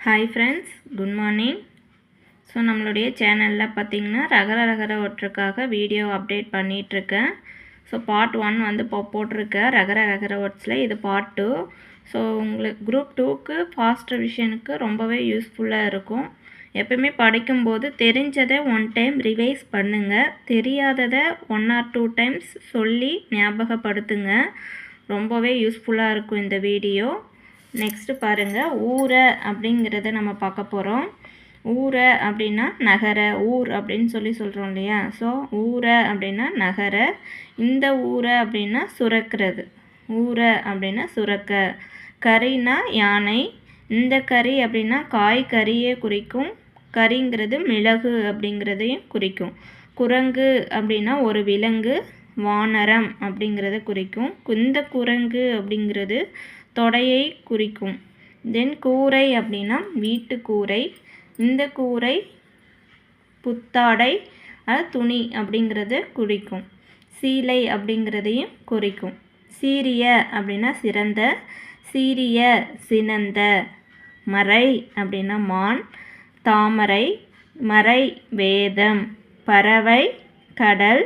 Hi friends good morning so நம்மளுடைய சேனலில் பார்த்தீங்கன்னா ரகர ரகர ஒற்றுக்காக வீடியோ அப்டேட் பண்ணிகிட்ருக்கேன் ஸோ பார்ட் ஒன் வந்து இப்போ போட்டிருக்கேன் ரகர ரகர ஒட்ஸில் இது பார்ட் டூ ஸோ உங்களுக்கு குரூப் டூக்கு ஃபாஸ்ட் ரிவிஷனுக்கு ரொம்பவே யூஸ்ஃபுல்லாக இருக்கும். எப்பயுமே படிக்கும்போது தெரிஞ்சதை ஒன் டைம் ரிவைஸ் பண்ணுங்கள் தெரியாததை ஒன் ஆர் டூ டைம்ஸ் சொல்லி ஞாபகப்படுத்துங்க. ரொம்பவே யூஸ்ஃபுல்லாக இருக்கும் இந்த வீடியோ நெக்ஸ்ட்டு பாருங்கள் ஊரை அப்படிங்கிறத நம்ம பார்க்க போகிறோம் ஊரை அப்படின்னா நகர ஊர் அப்படின்னு சொல்லி சொல்கிறோம் இல்லையா? ஸோ ஊரை அப்படின்னா நகர இந்த ஊரை அப்படின்னா சுரக்கிறது. ஊரை அப்படின்னா சுரக்க. கறினா யானை இந்த கறி அப்படின்னா காய் கறியே குறிக்கும். கறிங்கிறது மிளகு அப்படிங்கிறதையும் குறிக்கும். குரங்கு அப்படின்னா ஒரு விலங்கு வானரம் அப்படிங்கிறத குறிக்கும். இந்த குரங்கு அப்படிங்கிறது தொடையை குறிக்கும். தென் கூரை அப்படின்னா வீட்டு கூரை இந்த கூரை புத்தாடை துணி அப்படிங்கிறத குறிக்கும். சீலை அப்படிங்கிறதையும் குறிக்கும். சீரிய அப்படின்னா சிறந்த சீரிய சினந்த மறை அப்படின்னா மான் தாமரை மறை வேதம் பறவை கடல்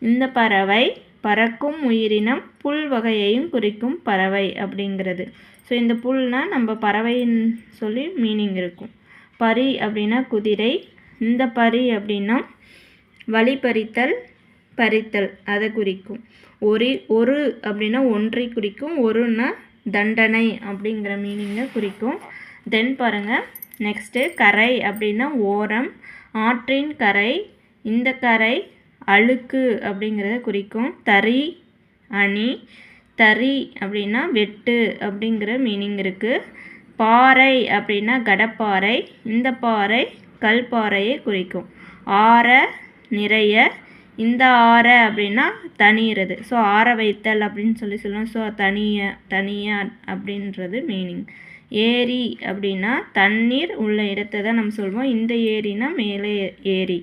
இந்த பறவை பறக்கும் உயிரினம் புல் வகையையும் குறிக்கும் பறவை அப்படிங்கிறது. ஸோ இந்த புல்னால் நம்ம பறவைன்னு சொல்லி மீனிங் இருக்கும். பரி அப்படின்னா குதிரை இந்த பரி அப்படின்னா வழிபறித்தல் பறித்தல் அதை குறிக்கும். ஒரு ஒரு அப்படின்னா ஒன்றை குறிக்கும் ஒருன்னா தண்டனை அப்படிங்கிற மீனிங்கை குறிக்கும். தென் பாருங்கள் நெக்ஸ்ட்டு கரை அப்படின்னா ஓரம் ஆற்றின் கரை இந்த கரை அழுக்கு அப்படிங்கிறத குறிக்கும். தறி அணி. தறி அப்படின்னா வெட்டு அப்படிங்கிற மீனிங் இருக்குது பாறை அப்படின்னா கடப்பாறை. இந்த பாறை கல்பாறையை குறிக்கும். ஆற நிறைய. இந்த ஆற அப்படின்னா தனியிறது ஸோ ஆற வைத்தல் அப்படின்னு சொல்லி சொல்லுவோம். ஸோ தனிய தனிய அப்படின்றது மீனிங் ஏரி அப்படின்னா தண்ணீர் உள்ள இடத்தை தான் நம்ம சொல்லுவோம் இந்த ஏரினா மேலே ஏரி.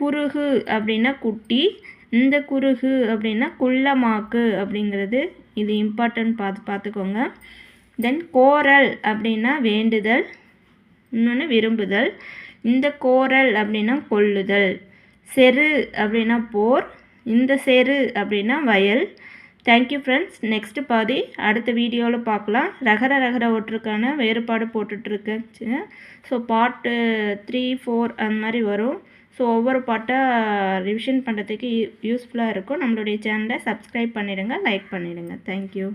குறுகு அப்படின்னா குட்டி இந்த குறுகு அப்படின்னா குள்ளமாக்கு அப்படிங்கிறது இது இம்பார்ட்டன்ட் பார்த்து பார்த்துக்கோங்க தென் கோரல் அப்படின்னா வேண்டுதல் இன்னொன்று விரும்புதல். இந்த கோரல் அப்படின்னா கொள்ளுதல். செரு அப்படின்னா போர் இந்த செரு அப்படின்னா வயல். தேங்க்யூ ஃப்ரெண்ட்ஸ் நெக்ஸ்ட்டு பாதி அடுத்த வீடியோவில் பார்க்கலாம் ரகர ரகர ஒற்றுக்கான வேறுபாடு போட்டுட்ருக்கேன் ஸோ பார்ட்டு த்ரீ ஃபோர் அந்த மாதிரி வரும். ஸோ ஒவ்வொரு பாட்டாக ரிவிஷன் பண்ணுறதுக்கு யூஸ்ஃபுல்லாக இருக்கும். நம்மளுடைய சேனலை சப்ஸ்கிரைப் பண்ணிவிடுங்க லைக் பண்ணிவிடுங்க தேங்க்யூ